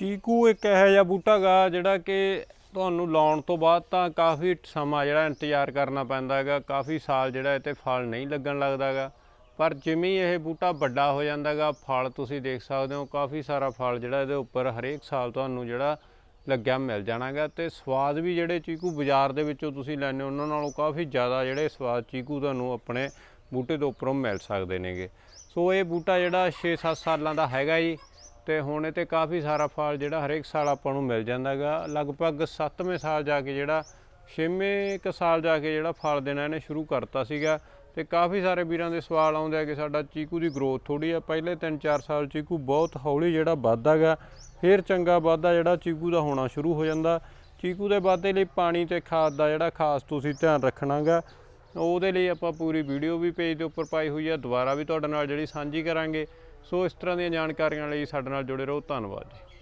ਚੀਕੂ ਇੱਕ ਇਹੋ ਜਿਹਾ ਬੂਟਾ ਗਾ ਜਿਹੜਾ ਕਿ ਤੁਹਾਨੂੰ ਲਾਉਣ ਤੋਂ ਬਾਅਦ ਤਾਂ ਕਾਫੀ ਸਮਾਂ ਜਿਹੜਾ ਇੰਤਜ਼ਾਰ ਕਰਨਾ ਪੈਂਦਾ ਹੈਗਾ, ਕਾਫੀ ਸਾਲ ਜਿਹੜਾ ਇਹ ਤੇ ਫਲ ਨਹੀਂ ਲੱਗਣ ਲੱਗਦਾ ਹੈਗਾ। ਪਰ ਜਿਵੇਂ ਇਹ ਬੂਟਾ ਵੱਡਾ ਹੋ ਜਾਂਦਾ ਹੈਗਾ, ਫਲ ਤੁਸੀਂ ਦੇਖ ਸਕਦੇ ਹੋ, ਕਾਫੀ ਸਾਰਾ ਫਲ ਜਿਹੜਾ ਇਹਦੇ ਉੱਪਰ ਹਰੇਕ ਸਾਲ ਤੁਹਾਨੂੰ ਜਿਹੜਾ ਲੱਗਿਆ ਮਿਲ ਜਾਣਾਗਾ ਤੇ ਸਵਾਦ ਵੀ ਜਿਹੜੇ ਚੀਕੂ ਬਾਜ਼ਾਰ ਦੇ ਵਿੱਚੋਂ ਤੁਸੀਂ ਲੈਣੇ ਉਹਨਾਂ ਨਾਲੋਂ ਕਾਫੀ ਜ਼ਿਆਦਾ ਜਿਹੜੇ ਸਵਾਦ ਚੀਕੂ ਤੁਹਾਨੂੰ ਆਪਣੇ ਬੂਟੇ ਦੇ ਉੱਪਰੋਂ ਮਿਲ ਸਕਦੇ ਨੇਗੇ। ਸੋ ਇਹ ਬੂਟਾ ਜਿਹੜਾ 6-7 ਸਾਲਾਂ ਦਾ ਹੈਗਾ ਜੀ। ਤੇ ਹੁਣ ਇਹ ਤੇ ਕਾਫੀ ਸਾਰਾ ਫਲ ਜਿਹੜਾ ਹਰੇਕ ਸਾਲ ਆਪਾਂ ਨੂੰ ਮਿਲ ਜਾਂਦਾਗਾ ਲਗਭਗ 7ਵੇਂ ਸਾਲ ਜਾ ਕੇ ਜਿਹੜਾ 6ਵੇਂ ਕ ਸਾਲ ਜਾ ਕੇ ਜਿਹੜਾ ਫਲ ਦੇਣਾ ਇਹਨੇ ਸ਼ੁਰੂ ਕਰਤਾ ਸੀਗਾ। ਤੇ ਕਾਫੀ ਸਾਰੇ ਵੀਰਾਂ ਦੇ ਸਵਾਲ ਆਉਂਦੇ ਆ ਕਿ ਸਾਡਾ ਚੀਕੂ ਦੀ ਗਰੋਥ ਥੋੜੀ ਆ। ਪਹਿਲੇ 3-4 ਸਾਲ ਚੀਕੂ ਬਹੁਤ ਹੌਲੀ ਜਿਹੜਾ ਵੱਧਦਾਗਾ ਫਿਰ ਚੰਗਾ ਵਾਧਾ ਜਿਹੜਾ ਚੀਕੂ ਦਾ ਹੋਣਾ ਸ਼ੁਰੂ ਹੋ ਜਾਂਦਾ। ਚੀਕੂ ਦੇ ਵਾਧੇ ਲਈ ਪਾਣੀ ਤੇ ਖਾਦ ਦਾ ਜਿਹੜਾ ਖਾਸ ਤੁਸੀਂ ਧਿਆਨ ਰੱਖਣਾਗਾ ਉਹਦੇ ਲਈ ਆਪਾਂ ਪੂਰੀ ਵੀਡੀਓ ਵੀ ਪੇਜ ਦੇ ਉੱਪਰ ਪਾਈ ਹੋਈ ਆ। ਦੁਬਾਰਾ ਵੀ ਤੁਹਾਡੇ ਨਾਲ ਜਿਹੜੀ ਸਾਂਝੀ ਕਰਾਂਗੇ। ਸੋ ਇਸ ਤਰ੍ਹਾਂ ਦੀਆਂ ਜਾਣਕਾਰੀਆਂ ਲਈ ਸਾਡੇ ਨਾਲ ਜੁੜੇ ਰਹੋ। ਧੰਨਵਾਦ ਜੀ।